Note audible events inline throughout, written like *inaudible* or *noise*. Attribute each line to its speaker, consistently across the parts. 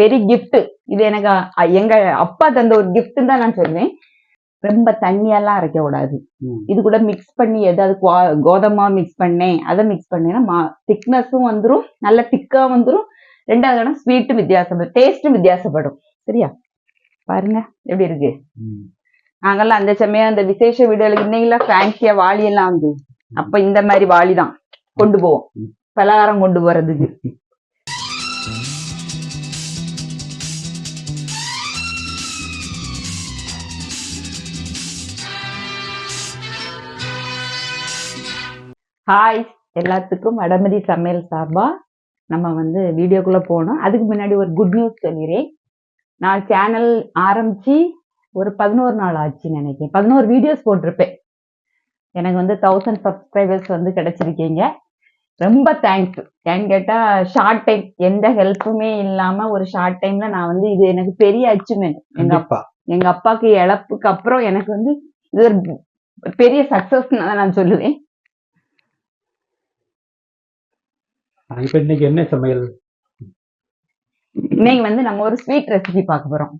Speaker 1: பெரிய gift. இது எனக்கு எங்க அப்பா தந்த ஒரு gift தான் நான் சொல்லுவேன் ரொம்ப தண்ணியெல்லாம் அரைக்க கூடாது.
Speaker 2: ம்.
Speaker 1: இது கூட மிக்ஸ் பண்ணி ஏதாவது கோதமா மிக்ஸ் பண்ணேன். அதை மிக்ஸ் பண்ணேன்னா திக்னஸும் வந்துரும். நல்ல திக்கா வந்துரும். ரெண்டாவது இடம் ஸ்வீட்டும் வித்தியாசப்படும் டேஸ்ட்டும் வித்தியாசப்படும். சரியா? பாருங்க எப்படி இருக்கு?
Speaker 2: ம்.
Speaker 1: நாங்கெல்லாம் அந்த சமயம் அந்த விசேஷ வீடுகளுக்கு இன்னைக்கெல்லாம் ஃபேன்சியா வாளி எல்லாம் வந்து அப்ப இந்த மாதிரி வாளி தான் கொண்டு போவோம்.
Speaker 2: ம்.
Speaker 1: பலகாரம் கொண்டு போறதுக்கு. ஹாய் எல்லாத்துக்கும் வடமதி சமையல் சார்பா நம்ம வந்து வீடியோக்குள்ள போனோம் அதுக்கு முன்னாடி ஒரு குட் நியூஸ் சொல்லிடுறேன் நான் சேனல் ஆரம்பிச்சு ஒரு பதினோரு நாள் ஆச்சுன்னு நினைக்கிறேன். பதினோரு வீடியோஸ் போட்டிருப்பேன். எனக்கு வந்து தௌசண்ட் சப்ஸ்கிரைபர்ஸ் வந்து கிடைச்சிருக்கீங்க. ரொம்ப தேங்க்ஸ் ஏன்னு கேட்டா ஷார்ட் டைம் எந்த ஹெல்ப்புமே இல்லாம ஒரு ஷார்ட் டைம்ல நான் வந்து இது எனக்கு பெரிய அச்சீவ்மெண்ட் எங்க அப்பா
Speaker 2: கண்டிப்பா.
Speaker 1: எங்க அப்பாக்கு இழப்புக்கு அப்புறம் எனக்கு வந்து இது ஒரு பெரிய சக்சஸ் நான் சொல்லுவேன்.
Speaker 2: இப்ப இன்னைக்கு என்ன சமையல்?
Speaker 1: இன்னைக்கு வந்து நம்ம ஒரு ஸ்வீட் ரெசிபி பார்க்க போறோம்.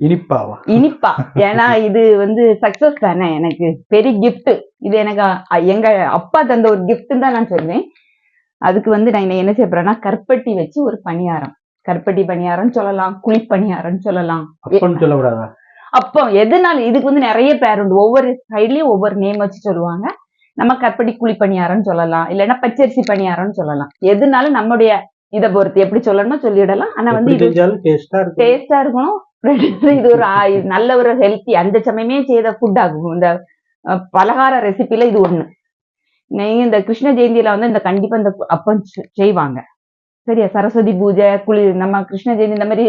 Speaker 2: இனிப்பாவா?
Speaker 1: இனிப்பா. ஏன்னா இது வந்து சக்சஸ் தானே எனக்கு. பெரிய gift. இது எனக்கு எங்க அப்பா தந்த ஒரு gift தான் நான் சொல்லுவேன் அதுக்கு வந்து நான் என்ன செய்ய போறேன்னா கற்பட்டி வச்சு ஒரு பணியாரம். கற்பட்டி பணியாரம் சொல்லலாம். குழி பணியாரம் சொல்லலாம்.
Speaker 2: சொல்லக்கூடாதா?
Speaker 1: அப்போ எதுனாலும் இதுக்கு வந்து நிறைய பேர் உண்டு. ஒவ்வொரு சைட்லயும் ஒவ்வொரு நேம் வச்சு சொல்லுவாங்க. நம்ம கற்பட்டி குழி பணியாரம்னு சொல்லலாம். இல்லைன்னா பச்சரிசி பணியாரம்னு சொல்லலாம். எதுனாலும் நம்முடைய இதை பொறுத்து எப்படி சொல்லணுமோ சொல்லிடலாம். ஆனா வந்து இது
Speaker 2: டேஸ்டா
Speaker 1: இருக்கணும். இது ஒரு நல்ல ஒரு ஹெல்த்தி அந்த சமயமே செய்த ஃபுட் ஆகும். இந்த பலகார ரெசிபில இது ஒண்ணு. நீங்க இந்த கிருஷ்ண ஜெயந்தியில வந்து இந்த கண்டிப்பா இந்த அப்பம் செய்வாங்க. சரியா? சரஸ்வதி பூஜை குளி நம்ம கிருஷ்ண ஜெயந்தி இந்த மாதிரி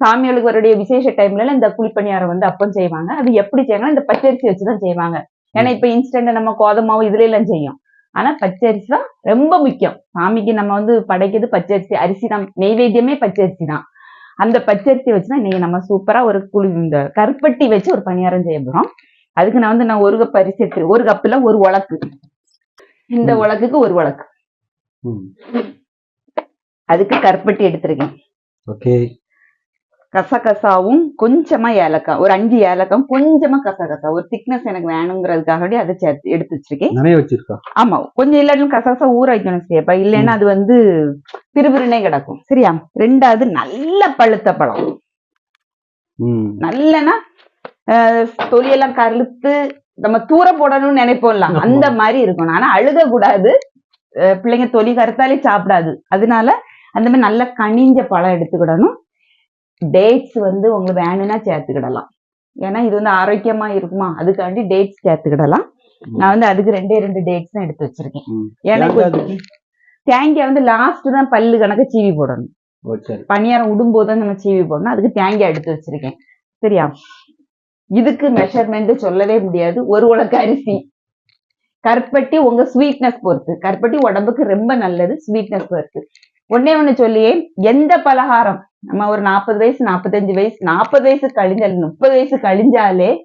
Speaker 1: சாமிகளுக்கு வரக்கூடிய விசேஷ டைம்ல இந்த குழிப்பணியாரம் வந்து அப்பம் செய்வாங்க. அது எப்படி செய்வாங்கன்னா இந்த பச்சரிசி வச்சுதான் செய்வாங்க. ஏன்னா இப்ப இன்ஸ்டன்ட் நம்ம கோதமாவு இதுல எல்லாம் செய்யும். ஆனா பச்சரிசி தான் ரொம்ப முக்கியம். சாமிக்கு நம்ம வந்து படைக்கிறது பச்சரிசி அரிசி. தான் நெய்வேத்தியமே பச்சரிசி தான். அந்த பச்சரிசி வச்சுதான் இன்னைக்கு நம்ம சூப்பரா ஒரு குழி இந்த கருப்பட்டி வச்சு ஒரு பணியாரம் செய்ய போறோம். அதுக்கு நான் வந்து நான் ஒரு கப் அரிசி எடுத்து ஒரு கப்புல ஒரு உலக்கு. இந்த. உலக்குக்கு ஒரு உலக்கு. அதுக்கு கருப்பட்டி எடுத்திருக்கேன்.
Speaker 2: ஓகே.
Speaker 1: கசகசாவும் கொஞ்சமா ஏலக்காய் ஒரு அஞ்சு ஏலக்காய் கொஞ்சமா கசகசா ஒரு திக்னஸ் எனக்கு வேணுங்கிறதுக்காக அதை சேர்த்து எடுத்து வச்சிருக்கேன்.
Speaker 2: நிறைய
Speaker 1: ஆமா கொஞ்சம் இல்லாட்டிலும் கசகசா ஊற வைக்கணும் சரியாப்பா இல்லைன்னா அது வந்து பிறுபிறுனே கிடக்கும். சரியா? ரெண்டாவது நல்ல பழுத்த பழம். நல்லனா தொலியெல்லாம் கருத்து நம்ம தூர போடணும்னு நினைப்போம்ல. அந்த மாதிரி இருக்கணும். ஆனா அழுக கூடாது பிள்ளைங்க தொலி கருத்தாலே சாப்பிடாது. அதனால அந்த மாதிரி நல்ல கனிஞ்ச பழம் எடுத்துக்கிடணும். டேட்ஸ் வந்து உங்களுக்கு வேணும்னா சேர்த்துக்கிடலாம். ஏன்னா இது வந்து ஆரோக்கியமா இருக்குமா? அதுக்காண்டி டேட்ஸ் சேர்த்துக்கிடலாம். நான் வந்து அதுக்கு ரெண்டே ரெண்டு டேட்ஸ் தான் எடுத்து வச்சிருக்கேன்.
Speaker 2: அதுக்கு?
Speaker 1: தேங்காய் வந்து லாஸ்ட் தான் பல்லு கணக்கு சீவி போடணும். பணியாரம் விடும்போது தான் நம்ம சீவி போடணும். அதுக்கு தேங்காய் எடுத்து வச்சிருக்கேன். சரியா? இதுக்கு மெஷர்மெண்ட் சொல்லவே முடியாது. ஒரு உலக்க அரிசி. கருப்பட்டி உங்க ஸ்வீட்னஸ் பொறுத்து. கருப்பட்டி உடம்புக்கு ரொம்ப நல்லது. ஸ்வீட்னஸ் பொறுத்து. ஒன்னே ஒண்ணு சொல்லியே எந்த பலகாரம்? நம்ம ஒரு நாற்பது வயசு நாற்பத்தஞ்சு வயசு நாற்பது வயசு கழிஞ்சாலே முப்பது வயசு கழிஞ்சாலே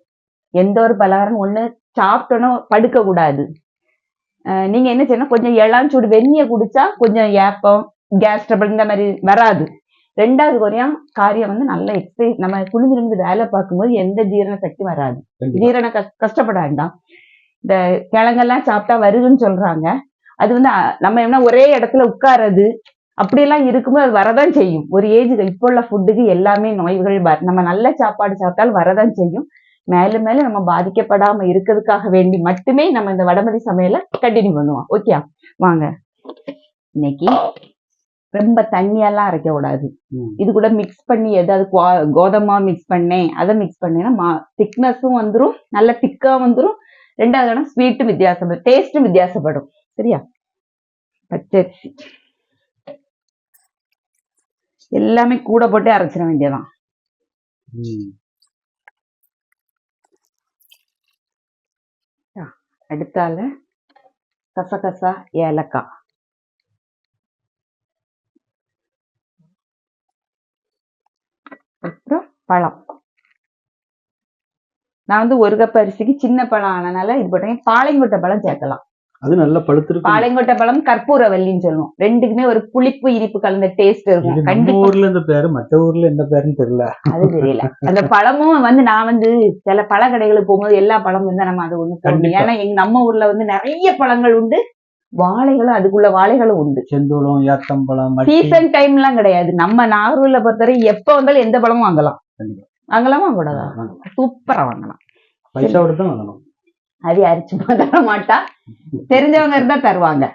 Speaker 1: எந்த ஒரு பலகாரம் ஒண்ணு சாப்பிட்டோன்னு படுக்க கூடாது. நீங்க என்ன செய்யணும்? கொஞ்சம் இளஞ்சூடு வெந்நிய குடிச்சா கொஞ்சம் ஏப்பம் கேஸ் ட்ரபிள் இந்த மாதிரி வராது. ரெண்டாவது குறையும் காரியம் வந்து நல்ல எக்ஸசைஸ் நம்ம குனிஞ்சு நிமிந்து வேலை பார்க்கும்போது எந்த ஜீரண சக்தி வராது. ஜீரண கஷ்- கஷ்டப்பட வேண்டாம். இந்த கிழங்கெல்லாம் சாப்பிட்டா வருதுன்னு சொல்றாங்க. அது வந்து நம்ம என்ன ஒரே இடத்துல உட்கார்றது அப்படியெல்லாம் இருக்கும்போது அது வரதான் செய்யும். ஒரு ஏஜுக்கு இப்போ உள்ள ஃபுட்டுக்கு எல்லாமே நோய்கள் நம்ம நல்ல சாப்பாடு சாப்பிட்டாலும் வரதான் செய்யும். மேலும் மேலும் நம்ம பாதிக்கப்படாம இருக்கிறதுக்காக வேண்டி மட்டுமே நம்ம இந்த வடமதி சமையலை கண்டினியூ பண்ணுவோம். ஓகே வாங்க. இன்னைக்கு ரொம்ப தண்ணியெல்லாம் அரைக்க கூடாது.
Speaker 2: ம்.
Speaker 1: இது கூட மிக்ஸ் பண்ணி ஏதாவது கோதமா மிக்ஸ் பண்ணேன் அதை மிக்ஸ் பண்ணேன்னா திக்னஸும் வந்துரும் நல்ல திக்கா வந்துரும். ரெண்டாவது இடம் ஸ்வீட்டும் வித்தியாசப்படும் டேஸ்ட்டும் வித்தியாசப்படும். சரியா? பச்சரிசி. எல்லாமே கூட போட்டு அரைச்சிட வேண்டியதான். அடுத்தால கசகசா ஏலக்காய். அப்புறம் பழம். நான் வந்து ஒரு கப் அரிசிக்கு சின்ன பழம் ஆனனால இது போட்டேன். பாளையங்கொட்டை பழம் சேர்க்கலாம்.
Speaker 2: அது நல்லா பழுத்திருக்கு
Speaker 1: பாளையங்கோட்டை பழம் கற்பூரவல்லின்னு சொல்லுவோம். ரெண்டுக்குமே ஒரு புளிப்பு இனிப்பு கலந்த டேஸ்ட் இருக்கும். கண்டிப்பா.
Speaker 2: ஊர்ல இந்த பேரு மத்த ஊர்ல என்ன பேருன்னு தெரியல.
Speaker 1: அது தெரியல. அந்த பழமும் வந்து நான் வந்து சில பழ கடைகளுக்கு போகும்போது எல்லா பழமும் இருந்தா நம்ம அது ஒண்ணு போடணும். ஏன்னா எங்க நம்ம ஊர்ல வந்து நிறைய பழங்கள் உண்டு. வாழைகளும் அதுக்குள்ள வாழைகளும் உண்டு.
Speaker 2: செந்தூளம் ஏத்தம்பழம்
Speaker 1: சீசன் டைம் எல்லாம் கிடையாது. நம்ம நாகூர்ல பொறுத்தவரை எப்ப வந்தாலும் எந்த பழமும் வாங்கலாம். வாங்கலாமா? கூடாதா
Speaker 2: வாங்க.
Speaker 1: சூப்பரா வாங்கலாம்.
Speaker 2: பைசா கொடுத்து தான் வாங்கணும்.
Speaker 1: அது அரிச்சு *laughs* தர மாட்டா. தெரிஞ்சவங்க இருந்தா தருவாங்க.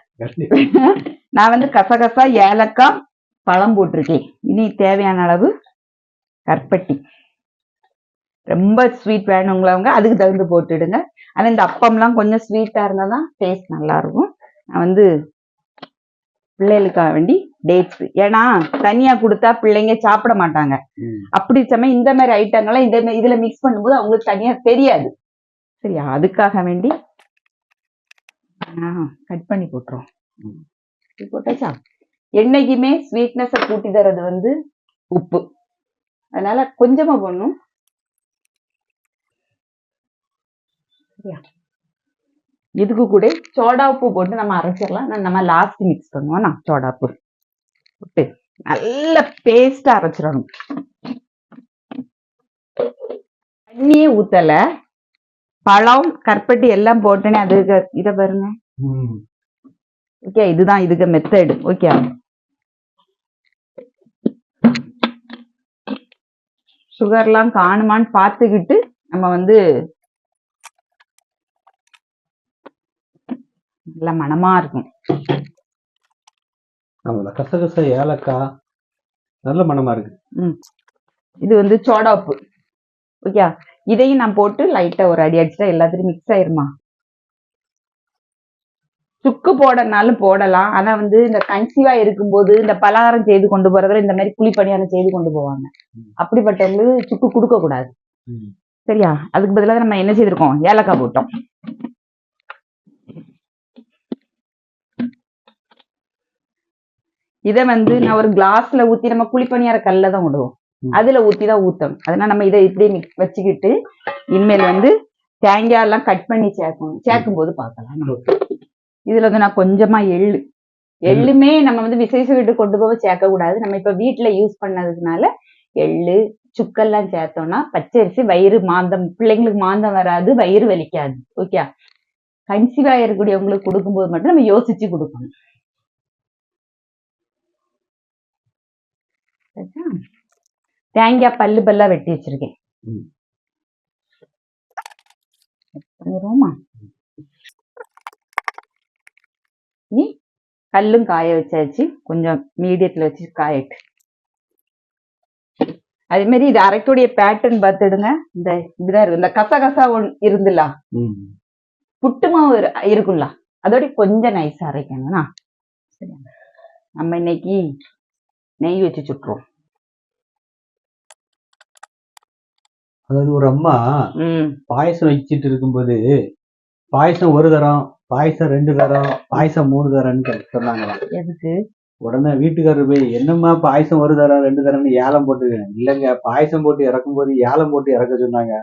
Speaker 1: நான் வந்து கசகசா ஏலக்காய் பழம் போட்டிருக்கேன். இனி தேவையான அளவு கற்பட்டி. ரொம்ப ஸ்வீட் வேணுங்களவங்க அதுக்கு தகுந்து போட்டுடுங்க. ஆனா இந்த அப்பம்லாம் கொஞ்சம் ஸ்வீட்டா இருந்தா தான் டேஸ்ட் நல்லா இருக்கும். நான் வந்து பிள்ளைகளுக்காக வேண்டி டேட்ஸ் ஏன்னா தனியா கொடுத்தா பிள்ளைங்க சாப்பிட மாட்டாங்க. அப்படி சமயம் இந்த மாதிரி ஐட்டங்களை இந்த இதுல மிக்ஸ் பண்ணும்போது அவங்களுக்கு தனியா தெரியாது. சரியா? அதுக்காக வேண்டி கட் பண்ணி போட்டுரும் போட்டாச்சா? என்னைக்குமே ஸ்வீட்னஸை கூட்டி தர்றது வந்து உப்பு. அதனால கொஞ்சமா போடணும். சரியா? இதுக்கு கூட சோடா உப்பு போட்டு நம்ம அரைச்சிடலாம். நம்ம லாஸ்ட் மிக்ஸ் பண்ணுவோம். நான் சோடா உப்பு. போட்டு நல்ல பேஸ்டா அரைச்சிடணும். தண்ணியே ஊத்தல. பழம் கற்பட்டி எல்லாம் போட்டேனே அதுக்கு இத பாருங்க. ஓகே இதுதான் இதுக்கு மெத்தடு ஓகே சுகர்லாம் காணுமான்னு பார்த்துக்கிட்டு நம்ம வந்து நல்ல மணமா இருக்கும்.
Speaker 2: ஆமால கசகச ஏலக்காய் நல்ல மணமா இருக்கு.
Speaker 1: இது வந்து சோடா உப்பு. ஓகே இதையும் நான் போட்டு லைட்டா ஒரு அடி அடிச்சுட்டா எல்லாத்துலயும் மிக்ஸ் ஆயிருமா? சுக்கு போடனாலும் போடலாம். ஆனா வந்து இந்த கன்சீவா இருக்கும்போது இந்த பலகாரம் செய்து கொண்டு போறதுல இந்த மாதிரி குழி பணியாரம் செய்து கொண்டு போவாங்க. அப்படிப்பட்டவங்களுக்கு சுக்கு கொடுக்க கூடாது.
Speaker 2: ம்.
Speaker 1: சரியா? அதுக்கு பதிலாக நம்ம என்ன செய்திருக்கோம்? ஏலக்காய் போட்டோம். இதை வந்து நான் ஒரு கிளாஸ்ல ஊத்தி நம்ம குழிப்பணியார கல்ல தான் விடுவோம். அதுல ஊத்தி தான் ஊத்தணும். அதனால நம்ம இதை இப்படியே mix வச்சுக்கிட்டு இனிமேல் வந்து தேங்காய் எல்லாம் கட் பண்ணி சேர்க்கணும். சேர்க்கும் போது பார்க்கலாம் இதுல வந்து நான் கொஞ்சமா எள்ளு. எள்ளுமே நம்ம வந்து விசேஷ வீட்டுக்கு கொண்டு போக சேர்க்க கூடாது நம்ம இப்ப வீட்ல யூஸ் பண்ணதுனால எள்ளு சுக்கெல்லாம் சேர்த்தோம்னா பச்சரிசி வயிறு மாந்தம் பிள்ளைங்களுக்கு மாந்தம் வராது வயிறு வலிக்காது. ஓகே கன்சீவ் ஆகிருக்கக்கூடியவங்களுக்கு கொடுக்கும்போது மட்டும் நம்ம யோசிச்சு கொடுக்கணும்? தேங்காய் பல்லு பல்லா வெட்டி வச்சிருக்கேன். பண்ணிடுவோமா? நீ கல்லும் காய வச்சாச்சு. கொஞ்சம் மீடியத்துல வச்சு காயட்டு. அதே மாதிரி இது அரைக்கூடிய பேட்டர்ன் பார்த்துடுங்க. இந்த இதுதான் இருக்கு இந்த கசகசா ஒன் இருந்துல. புட்டு மாவு இரு- இருக்கும்ல அதோட கொஞ்சம் நைஸா அரைக்கணும்னா. நம்ம இன்னைக்கு நெய் வச்சு சுட்டுருவோம்.
Speaker 2: அதாவது ஒரு அம்மா பாயசம் வச்சிட்டு இருக்கும்போது பாயசம் ஒரு தரம் பாயசம் ரெண்டு தரம் பாயசம் மூணு தரம்னு சொன்னாங்களாம்.
Speaker 1: எதுக்கு?
Speaker 2: உடனே வீட்டுக்காரர் போய் என்னம்மா பாயசம் ஒரு தரம் ரெண்டு தரம்னு ஏலம் போட்டுருக்கேன். இல்லைங்க பாயசம் போட்டு இறக்கும் போது ஏலம் போட்டு இறக்க சொன்னாங்க.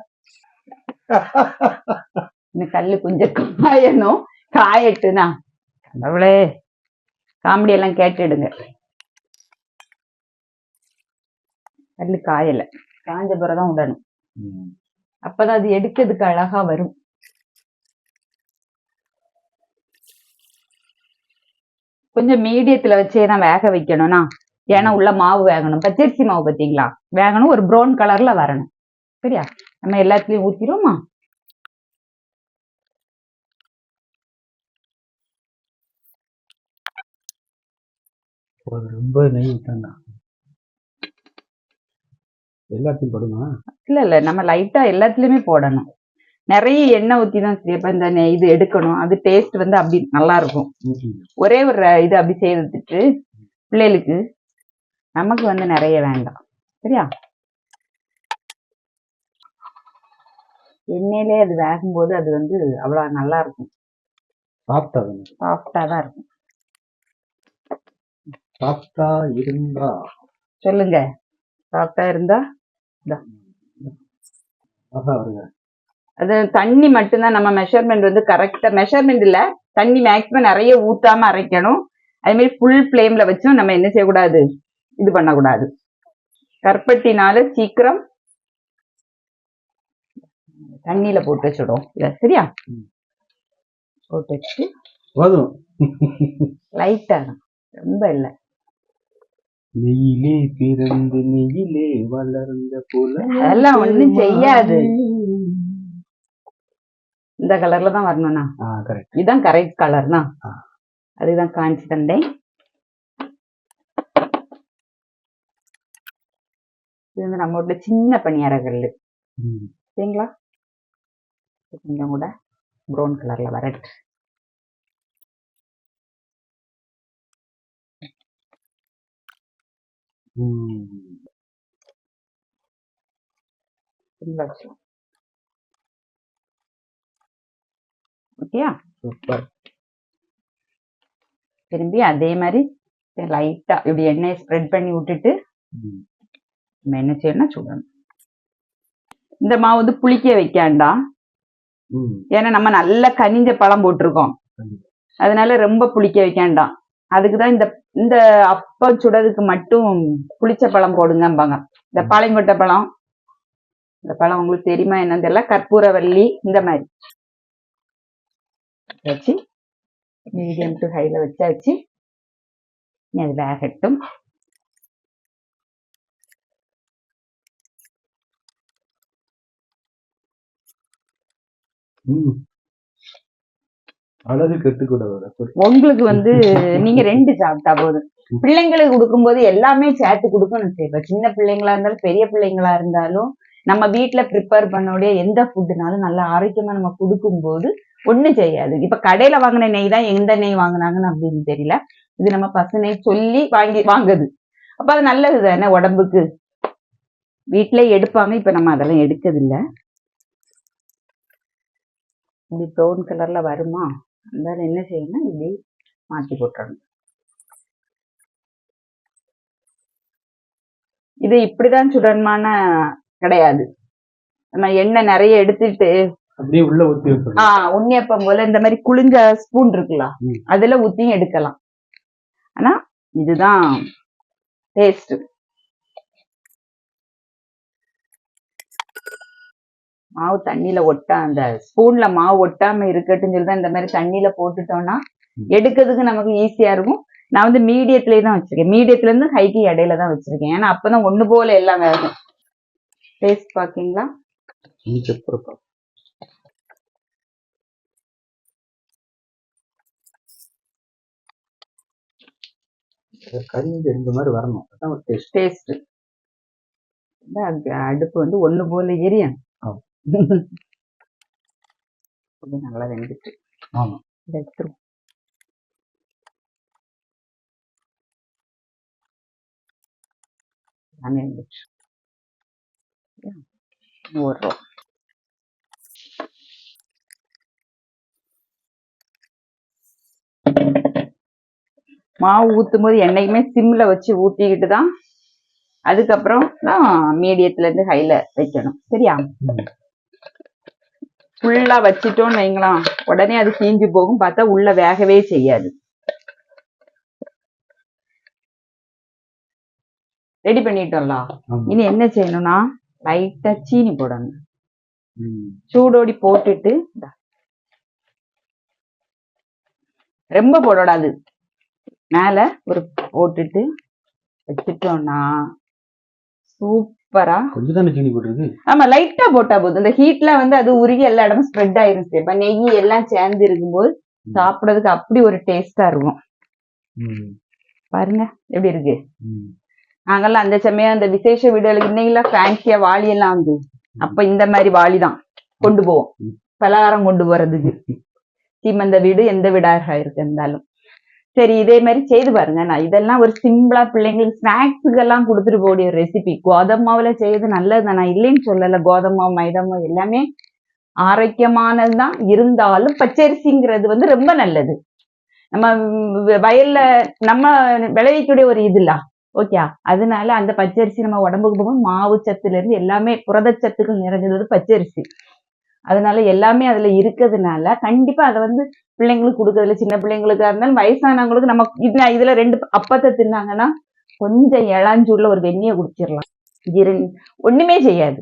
Speaker 1: கல்லு கொஞ்சம் காயணும் காயட்டுனா. கடவுளே காமெடி எல்லாம் கேட்டுடுங்க. கல்லு காயல. காஞ்ச பிறகுதான் விடணும். அப்பதான் அது எடுக்கிறதுக்கு அழகா வரும். கொஞ்சம் மீடியத்துல வச்சே தான் வேக வைக்கணும்னா? ஏன்னா உள்ள மாவு வேகணும். பச்சரிசி மாவு பாத்தீங்களா? வேகணும் ஒரு ப்ரௌன் கலர்ல வரணும். சரியா? நம்ம எல்லாத்துலயும் ஊத்திடுவோமா?
Speaker 2: ரொம்ப நெய் எல்லாத்தையும் படுமா
Speaker 1: இல்ல இல்ல நம்ம லைட்டா எல்லாத்துலயுமே போடணும். நிறைய எண்ணெய் ஊத்தி தான் செய்யப்ப இந்த இது எடுக்கணும். அது டேஸ்ட் வந்து அப்படி நல்லா இருக்கும். ஒரே ஒரு இது அப்படி செய்துட்டு பிள்ளைகளுக்கு நமக்கு வந்து நிறைய வேண்டாம். சரியா? எண்ணெயிலே அது வேகும்போது அது வந்து அவ்வளவு நல்லா இருக்கும்
Speaker 2: சாப்பிட்டா
Speaker 1: சாஃப்டா தான் இருக்கும்.
Speaker 2: சாப்பிட்டா இருந்தா?
Speaker 1: சொல்லுங்க. சாஃப்டா இருந்தா? அது தண்ணி மட்டும்தான் நம்ம மெஷர்மெண்ட் வந்து கரெக்டா மெஷர்மெண்ட் இல்ல. தண்ணி மேக்ஸிமம் நிறைய ஊத்தாம அரைக்கணும். அதே மாதிரி ஃபுல் ஃப்ளேம்ல வச்சும் நம்ம என்ன செய்யக்கூடாது? இது பண்ணக்கூடாது. கருப்பட்டினால சீக்கிரம் தண்ணியில போட்டு வச்சுடும் இல்ல சரியா. போட்டு வச்சுட்டு லைட்டா ரொம்ப இல்ல.
Speaker 2: நெய்யிலே பிறந்து நெய்யிலே வளர்ந்த புல
Speaker 1: அதெல்லாம் ஒண்ணும் செய்யாது. இந்த கலர்ல தான் வரணும்னா இதுதான் கரெக்ட் கலர்னா. அதுதான் காஞ்சி தந்தேன் இது வந்து நம்ம வீட்டுல சின்ன பணியார கல்லு சரிங்களா? கொஞ்சம் கூட ப்ரௌன் கலர்ல வரட்டு ஓகேயா?
Speaker 2: சூப்பர்.
Speaker 1: திரும்பி அதே மாதிரி லைட்டா இப்படி எண்ணெயை ஸ்ப்ரெட் பண்ணி விட்டுட்டு நம்ம என்ன சுடணும். இந்த மாவு வந்து புளிக்க வைக்காண்டாம் ஏன்னா நம்ம நல்ல கனிஞ்ச பழம் போட்டிருக்கோம். அதனால ரொம்ப புளிக்க வைக்காண்டாம் அதுக்கு தான் இந்த இந்த அப்பம் சுடதுக்கு மட்டும் புளிச்ச பழம் போடுங்கம்பாங்க. இந்த பாளையங்கொட்டை பழம். இந்த பழம் உங்களுக்கு தெரியுமா என்னன்னு தெரியல. கற்பூரவல்லி இந்த மாதிரி. வச்சு மீடியம் டு ஹைல வச்சாச்சு. அது வேகட்டும்.
Speaker 2: ம்.
Speaker 1: உங்களுக்கு வந்து நீங்க ரெண்டு சாப்பிட்டா போதும். பிள்ளைங்களுக்கு கொடுக்கும்போது எல்லாமே சேர்த்து கொடுக்கணும் சார். சின்ன பிள்ளைங்களா இருந்தாலும் பெரிய பிள்ளைங்களா இருந்தாலும் நம்ம வீட்டுல ப்ரிப்பேர் பண்ணோடைய எந்த ஃபுட்டுனாலும் நல்லா ஆரோக்கியமா நம்ம கொடுக்கும்போது ஒண்ணும் செய்யாது. இப்ப கடையில வாங்கின நெய் தான் எந்த நெய் வாங்கினாங்கன்னு அப்படின்னு தெரியல. இது நம்ம பசு நெய் சொல்லி வாங்கி வாங்குது. அப்ப அது நல்லது தானே உடம்புக்கு? வீட்டுல எடுப்பாங்க இப்ப நம்ம அதெல்லாம் எடுக்கிறது இப்படி ப்ரௌன் கலர்ல வருமா? அதனால என்ன செய்யணும் இப்படி மாத்தி போட்டுறணும். இது இப்படிதான் சுடணுமான கிடையாது. நம்ம எண்ணெய் நிறைய எடுத்துட்டு
Speaker 2: அப்படியே உள்ள ஊத்தி
Speaker 1: ஆஹ் உண்ணியப்பம் போல இந்த மாதிரி குளிஞ்ச ஸ்பூன் இருக்குல்ல. அதுல ஊத்தியும் எடுக்கலாம். ஆனா இதுதான் டேஸ்ட் மாவு தண்ணியில ஒட்டா அந்த ஸ்பூன்ல மாவு ஒட்டாம இருக்கட்டும்னு சொல்லி தான் இந்த மாதிரி தண்ணியில போட்டுட்டோம்னா. எடுக்கிறதுக்கு நமக்கு ஈஸியா இருக்கும். நான் வந்து மீடியத்திலே தான் வச்சிருக்கேன். மீடியத்துல இருந்து ஹைக்கு இடையில தான் வச்சிருக்கேன். ஏன்னா அப்பதான் ஒண்ணு போல எல்லாம் வேகும். டேஸ்ட் பாக்கீங்களா?
Speaker 2: கறிஞ்சு இந்த மாதிரி வரணும். அதான் ஒரு டேஸ்ட்
Speaker 1: டேஸ்ட் அடுப்பு வந்து ஒண்ணு போல எரியும். இது நல்லா வெந்துட்டு
Speaker 2: ஆமா.
Speaker 1: இதை எடுத்துருவோம். எல்லாமே வெந்துச்சு ஒரு. மாவு ஊத்தும் போது என்னைக்குமே சிம்ல வச்சு ஊத்திக்கிட்டு தான் அதுக்கப்புறம் தான் மீடியத்துல இருந்து ஹைல வைக்கணும். சரியா? ஃபுல்லா வச்சிட்டோம்னு வைங்களா உடனே அது தீஞ்சு போகும் பார்த்தா உள்ள வேகவே செய்யாது ரெடி பண்ணிட்டோம்ல. இனி என்ன செய்யணும்னா லைட்டா சீனி போடணும். சூடோடி போட்டுட்டு. ரொம்ப போடக்கூடாது மேல ஒரு போட்டுட்டு வச்சுட்டோம்னா சூப்பரா.
Speaker 2: கொஞ்சம் தானே சீனி போட்டிருக்கு?
Speaker 1: ஆமா லைட்டா போட்டா போதும். இந்த ஹீட்ல வந்து அது உருகி எல்லா இடமும் ஸ்ப்ரெட் ஆயிருச்சு. இப்ப நெய் எல்லாம் சேர்ந்து இருக்கும்போது. சாப்பிடறதுக்கு அப்படி ஒரு டேஸ்டா இருக்கும். பாருங்க எப்படி இருக்கு. நாங்கெல்லாம் அந்த சமயம் அந்த விசேஷ வீடுகளுக்கு இன்னைக்கெல்லாம் ஃபேன்சியா வாளி எல்லாம் வந்து அப்ப இந்த மாதிரி வாளி தான் கொண்டு போவோம். பலகாரம் கொண்டு போறதுக்கு. சீமந்த வீடு எந்த வீடாக இருக்கு இருந்தாலும். சரி இதே மாதிரி செய்து பாருங்க. நான் இதெல்லாம் ஒரு சிம்பிளா பிள்ளைங்களுக்கு ஸ்நாக்ஸுக்கு எல்லாம் கொடுத்துட்டு போடிய ரெசிபி கோதமை மாவுல செய்யறது நல்லது தான்? நான் இல்லைன்னு சொல்லல. கோதமை மாவு எல்லாமே ஆரோக்கியமானது தான் இருந்தாலும் பச்சரிசிங்கிறது வந்து ரொம்ப நல்லது. நம்ம வயல்ல நம்ம விளைவிக்கக்கூடிய ஒரு இதுலா ஓகே அதனால அந்த பச்சரிசி நம்ம உடம்புக்கு போகும்போது மாவு சத்துல இருந்து எல்லாமே புரதச்சத்துக்கு நிறைஞ்சது பச்சரிசி. அதனால எல்லாமே அதுல இருக்கிறதுனால கண்டிப்பா அதை வந்து பிள்ளைங்களுக்கு கொடுக்கறதுல சின்ன பிள்ளைங்களுக்கா இருந்தாலும் வயசானவங்களுக்கு நம்ம இதுல இதுல ரெண்டு அப்பத்தை தின்னாங்கன்னா கொஞ்சம் இளஞ்சூர்ல ஒரு வெந்நியை குடிச்சிடலாம். இது ஒண்ணுமே செய்யாது.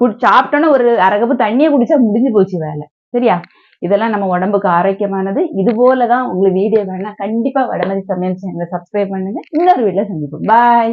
Speaker 1: குடி சாப்பிட்டோன்னா ஒரு அரகப்பு தண்ணியை குடிச்சா முடிஞ்சு போச்சு வேலை. சரியா? இதெல்லாம் நம்ம உடம்புக்கு ஆரோக்கியமானது. இது போலதான் உங்களுக்கு வீடியோ வேணா கண்டிப்பா வடமதி சமையல் சேனலை சப்ஸ்கிரைப் பண்ணுங்க. இன்னொரு வீடியோ சந்திப்போம். பாய்